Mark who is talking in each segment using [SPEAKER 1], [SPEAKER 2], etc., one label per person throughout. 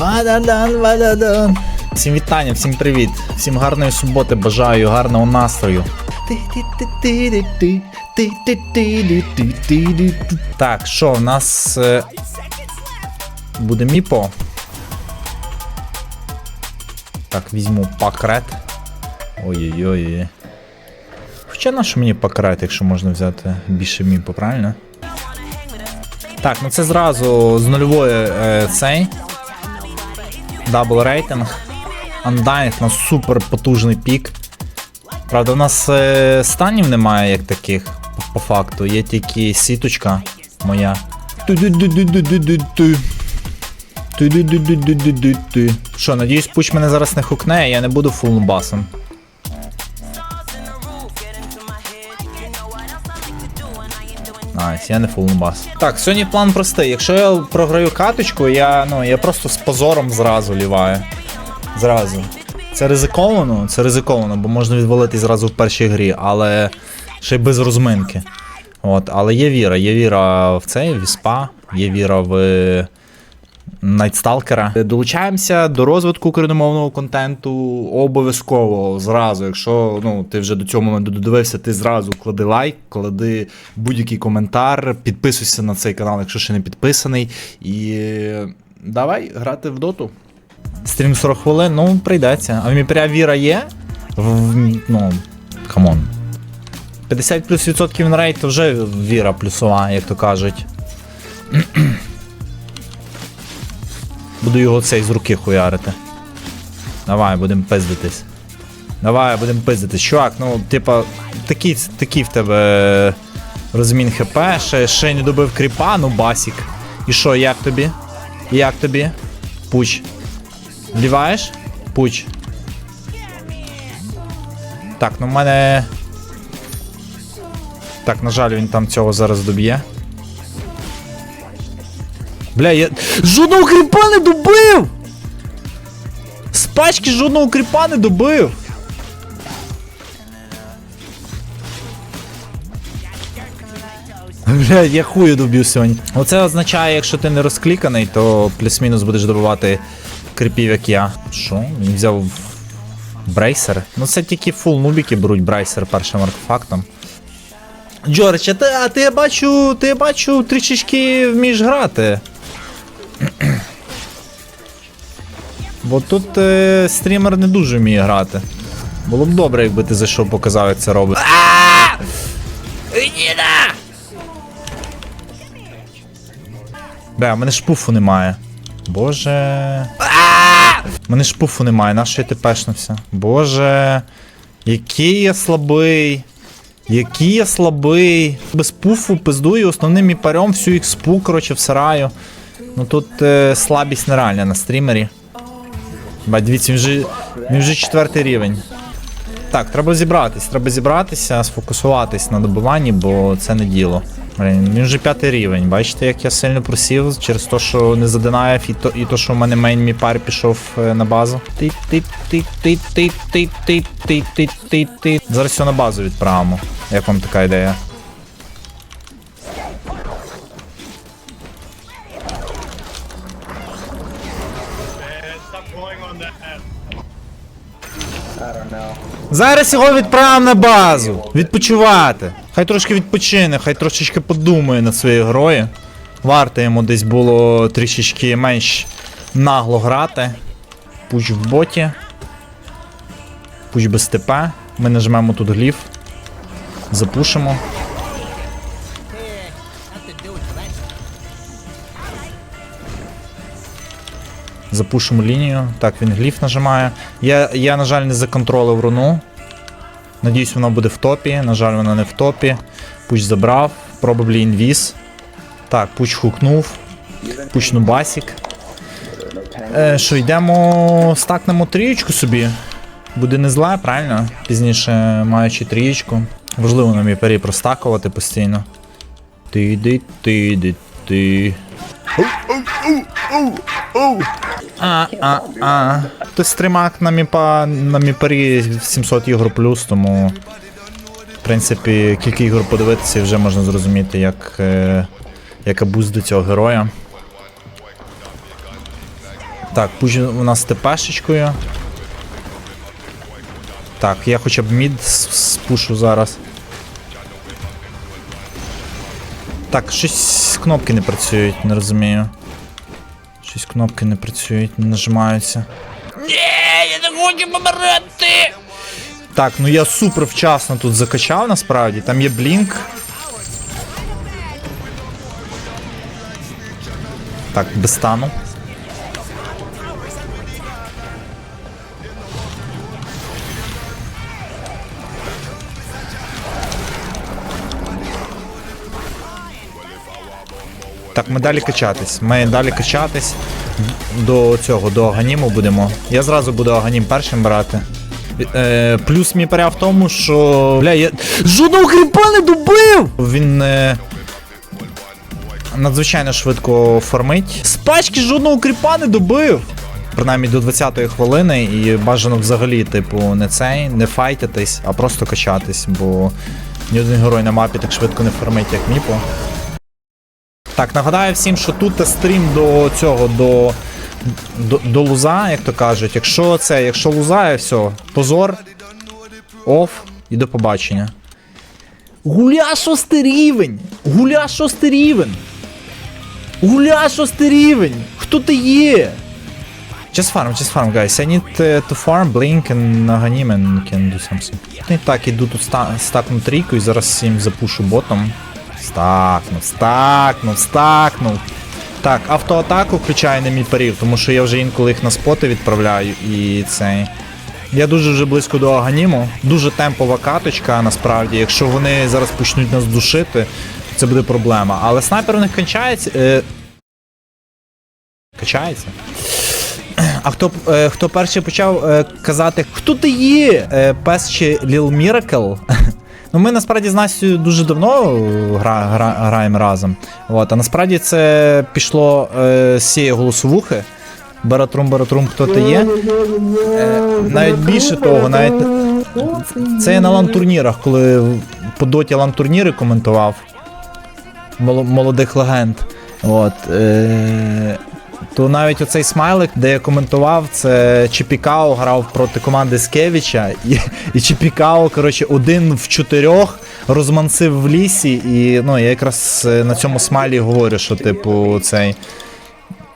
[SPEAKER 1] Бададан, бададан. Всім вітання, всім привіт. Всім гарної суботи, бажаю, гарного настрою. Так, що, в нас е, буде міпо. Так, візьму пакрет. Ой-ой-ой. Хоча на що мені пакрет, якщо можна взяти більше міпо, правильно? Так, ну це зразу з нульової е, цей. Дабл рейтинг. Undying на супер потужний пік. Правда, в нас е, станів немає як таких, по, по факту. Є тільки сіточка моя. Що, надіюсь, пуч мене зараз не хукне, і я не буду фулбасом. Я не фулбас. Так, сьогодні план простий. Якщо я програю каточку, я, ну, я просто з позором зразу ліваю. Зразу. Це ризиковано, це ризиковано, бо можна відвалити зразу в першій грі, але ще й без розминки. От, але є віра, є віра в цей, в СПА, є віра в Найтсталкера. Долучаємося до розвитку україномовного контенту обов'язково зразу. Якщо ну, ти вже до цього моменту додивився, ти зразу клади лайк, клади будь-який коментар, підписуйся на цей канал, якщо ще не підписаний. І давай грати в доту. Стрім 40 хвилин, ну прийдеться. А Міпря віра є? В- ну, камон. 50 плюс відсотків на рейд, то вже віра плюсова, як то кажуть. Буду його цей з руки хуярити. Давай, будемо пиздитись. Давай, будемо пиздитись. Чувак, ну, типа, такий, такий в тебе розмін ХП, ще, ще не добив кріпа, ну басік. І що, як тобі? Як тобі? Пуч. Вліваєш? Пуч. Так, ну в мене. Так, на жаль, він там цього зараз доб'є. Бля, я. Жодного кріпа не добив! З пачки жодного кріпа не добив! Бля, я хую доб'ю сьогодні. Оце означає, якщо ти не розкліканий, то плюс-мінус будеш добивати кріпів, як я. Що? Він взяв брейсер? Ну це тільки фул нубіки беруть брейсер першим артефактом. Джордж, а ти, а ти я бачу, ти я бачу трішечки вмієш грати. Бо тут е, стрімер не дуже вміє грати. Було б добре, якби ти зайшов, показав, як це робить. Ніна! Бля, в мене ж пуфу немає. Боже. У мене ж пуфу немає, на що я тепешнувся? Боже. Який я слабий. Який я слабий. Без пуфу пиздую основним іпарем всю експу, коротше, всираю. Ну тут е, слабість нереальна на стрімері. Бать, дивіться, він вже, він вже четвертий рівень. Так, треба зібратись, треба зібратися, сфокусуватись на добиванні, бо це не діло. Блін, він вже п'ятий рівень. Бачите, як я сильно просів через те, що не задинаєв, і то, і то, що в мене мейн міпар пішов е, на базу. ти ти ти ти ти ти ти ти ти ти ти Зараз все на базу відправимо. Як вам така ідея? Зараз його відправимо на базу. Відпочивати. Хай трошки відпочине, хай трошечки подумає над своєю грою. Варто йому десь було трішечки менш нагло грати. Пуч в боті. Пуч без ТП. Ми нажмемо тут гліф. Запушимо. Запушимо лінію. Так, він гліф нажимає. Я, я на жаль, не законтролив руну. Надіюсь, вона буде в топі. На жаль, вона не в топі. Пуч забрав. Probably інвіз. Так, пуч хукнув. Пуч нубасік. Е, що, йдемо, стакнемо трієчку собі. Буде не зле, правильно? Пізніше маючи трієчку. Важливо нам іпері простакувати постійно. ти ди ти ди ти а, а, а. Ти стримак на міпа на міпарі 700 ігор плюс, тому. В принципі, кілька ігор подивитися і вже можна зрозуміти, як, е, як абуз до цього героя. Так, пусть у нас ТПшечкою. Так, я хоча б мід спушу зараз. Так, щось кнопки не працюють, не розумію. Щось кнопки не працюють, не нажимаються. Ні, я не хочу помирати! Так, ну я супер вчасно тут закачав насправді. Там є блінк. Так, без стану. Так, ми далі качатись. Ми далі качатись до цього, до Аганіму будемо. Я зразу буду Аганім першим брати. Е, плюс мій паря в тому, що. Бля, я. Жодного кріпа не добив! Він. Е... Надзвичайно швидко фармить. З пачки жодного кріпа не добив! Принаймні до 20-ї хвилини, і бажано взагалі, типу, не цей, не файтитись, а просто качатись, бо ні один герой на мапі так швидко не фармить, як Міпо. Так, нагадаю всім, що тут стрім до цього, до, до, до луза, як то кажуть. Якщо це, якщо лузає, все, позор, оф і до побачення. Гуля шостий рівень! Гуля шостий рівень! Гуля шостий рівень! Хто ти є? Just farm, just farm, guys. I need uh, to farm, blink and Naganim and can do something. І так, іду тут ста- стакну трійку і зараз їм запушу ботом. Стакнув, стакнув, стакнув. Так, автоатаку включаю на мій парів, тому що я вже інколи їх на споти відправляю і цей. Я дуже вже близько до Аганіму. Дуже темпова каточка, насправді. Якщо вони зараз почнуть нас душити, це буде проблема. Але снайпер у них качається. Е... Качається. А хто, е, хто перший почав е, казати, хто ти є? Е, пес чи Lil Miracle? Ну ми насправді з Настю дуже давно гра, гра, граємо разом. От, а насправді це пішло е, з цієї голосовухи. Баратрум, баратрум, хто ти є? Е, навіть більше того, навіть це я на лан-турнірах, коли по доті лан-турніри коментував молодих легенд. От, е, то навіть оцей смайлик, де я коментував, це Чіпікао грав проти команди Скевіча, і, і Чіпікао, коротше, один в чотирьох розмансив в лісі, і ну, я якраз е, на цьому смайлі говорю, що, типу, цей.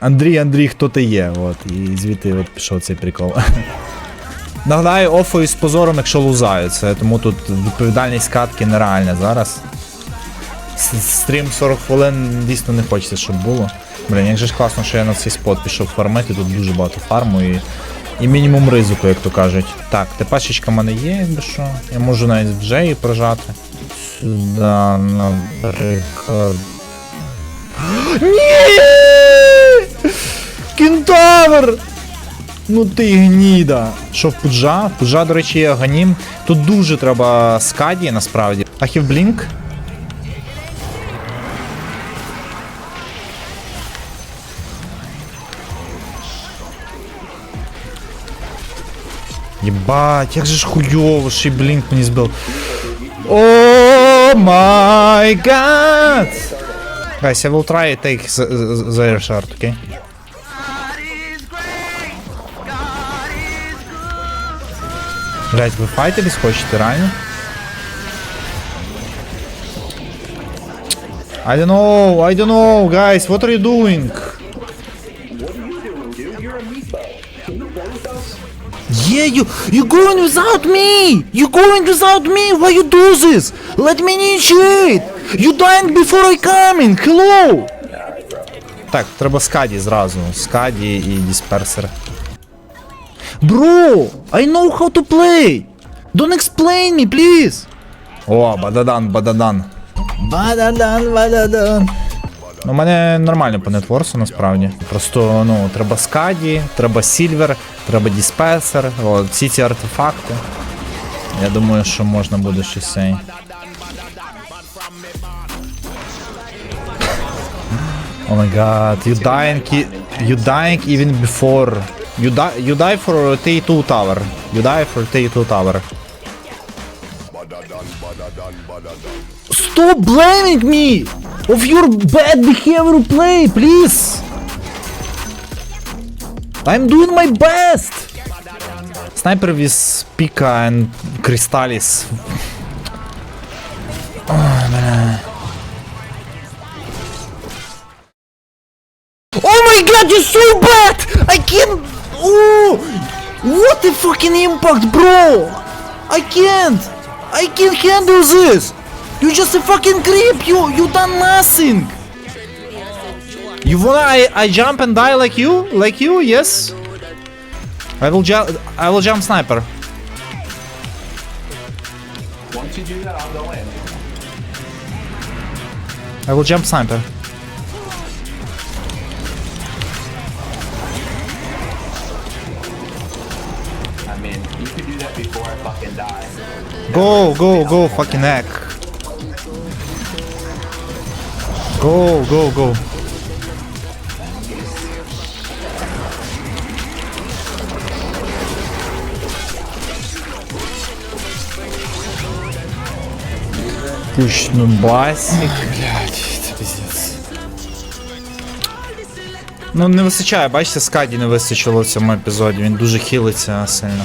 [SPEAKER 1] Андрій, Андрій, хто ти є? От, і звідти от пішов цей прикол. Нагадаю, офою з позором, якщо лузають, це тому тут відповідальність катки нереальна зараз. Стрім 40 хвилин дійсно не хочеться, щоб було. Блін, як же ж класно, що я на цей спот пішов фармити, тут дуже багато фарму і, і мінімум ризику, як то кажуть. Так, тепашечка в мене є, якби що. Я можу навіть вже її прожати. Сюди, наприклад. Ні! Кентавр! Ну ти гніда. Що в Пуджа? В Пуджа, до речі, є ганім. Тут дуже треба скаді, насправді. Ахів Ебать, як же ж хуйово, ще й сбил. мені збив. О май гад! Guys, I will try take the, the air shard, okay? Блять, вы файтились, хочете ранее? I don't know, I don't know, guys, what are you doing? Yeah, you you going without me! You going without me! Why you do this? Let me initiate! You dying before I coming! Hello! Так, треба скаді зразу. Скаді і дисперсер. Bro, I know how to play! Don't explain me, please! О, бададан, бададан. Бададан, бададан. Ну, у мене нормально по нетворсу насправді. Просто ну, треба скаді, треба сільвер, треба дисперсер, от, всі ці артефакти. Я думаю, що можна буде щось. Oh my god, you dying, you dying even before. You die, you die for T2 tower. You die for T2 tower. Stop blaming me of your bad behavior play, please. I'm doing my best. Sniper with Pika and Crystallis. Oh, man. Oh my god, you're so bad! I can't... Oh! What the fucking impact, bro! I can't! I can't handle this! You're just a fucking creep! You you done nothing! You wanna I, I jump and die like you? Like you? Yes? I will jump I will jump sniper.
[SPEAKER 2] Once you do that, I'll go in.
[SPEAKER 1] I will jump sniper.
[SPEAKER 2] I mean, you could do that before I fucking die.
[SPEAKER 1] Go, go, go, fucking heck. Go, go, go. Пусть ну басик. Блять, це пиздец. Ну не вистачає, бачите, скаді не вистачило в цьому епізоді. Він дуже хилиться сильно.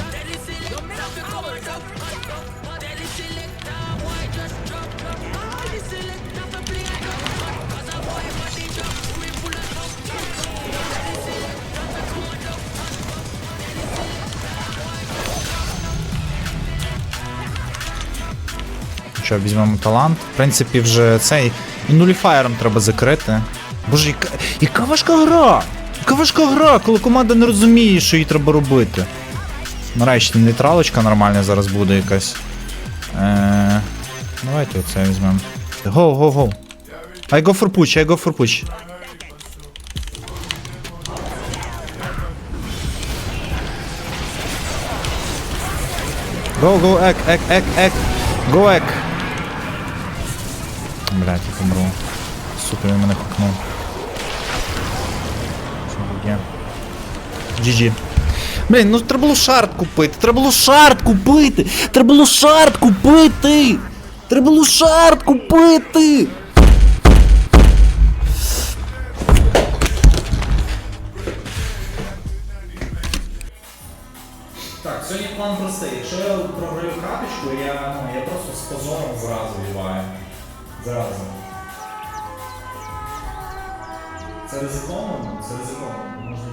[SPEAKER 1] Що, візьмемо талант. В принципі, вже цей. І нуліфаєром треба закрити. Боже, яка, яка важка гра! Яка важка гра, коли команда не розуміє, що їй треба робити. Нарешті нейтралочка нормальна зараз буде якась. Е, давайте оце візьмемо. Го, го, го. I go for push, I go for push. Go, go, ек, ек, ек, ек. Go, ек. Блять, я помру. Сука, він мене хукнув. Що? GG. Блін, ну треба було шарт купити. Треба було шарт купити. Треба було шарт купити. Треба було шарт купити. Так, сьогодні план простий. Якщо я програю каточку, я, ну, я просто з позором зразу ліваю. Зразу. Це ризиковано? Це ризиковано. Можна